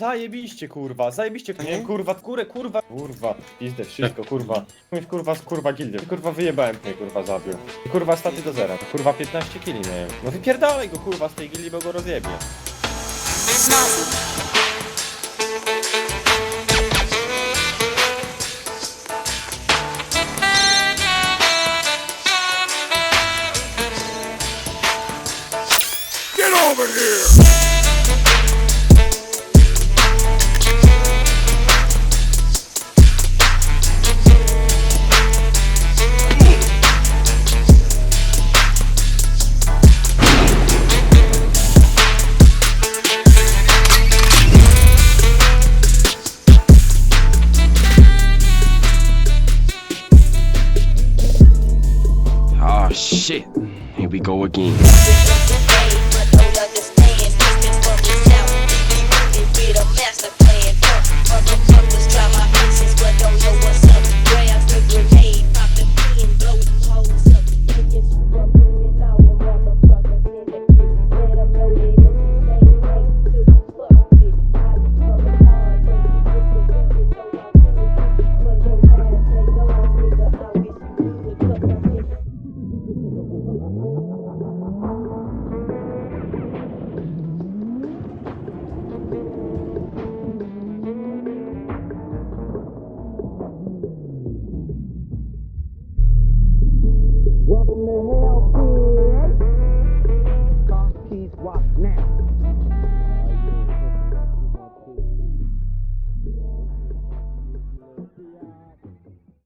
Zajebiście, kurwa, zajebiście, nie, kurwa, kurę, kurwa, kurwa, pizdę, wszystko, kurwa, Mówisz, kurwa, z kurwa gildy, kurwa, wyjebałem mnie, kurwa, zabił. I kurwa, staty do zera, kurwa, 15 kili miałem. No wypierdalaj go, kurwa, z tej gildy, bo go rozjebie. Oh shit. Here we go again.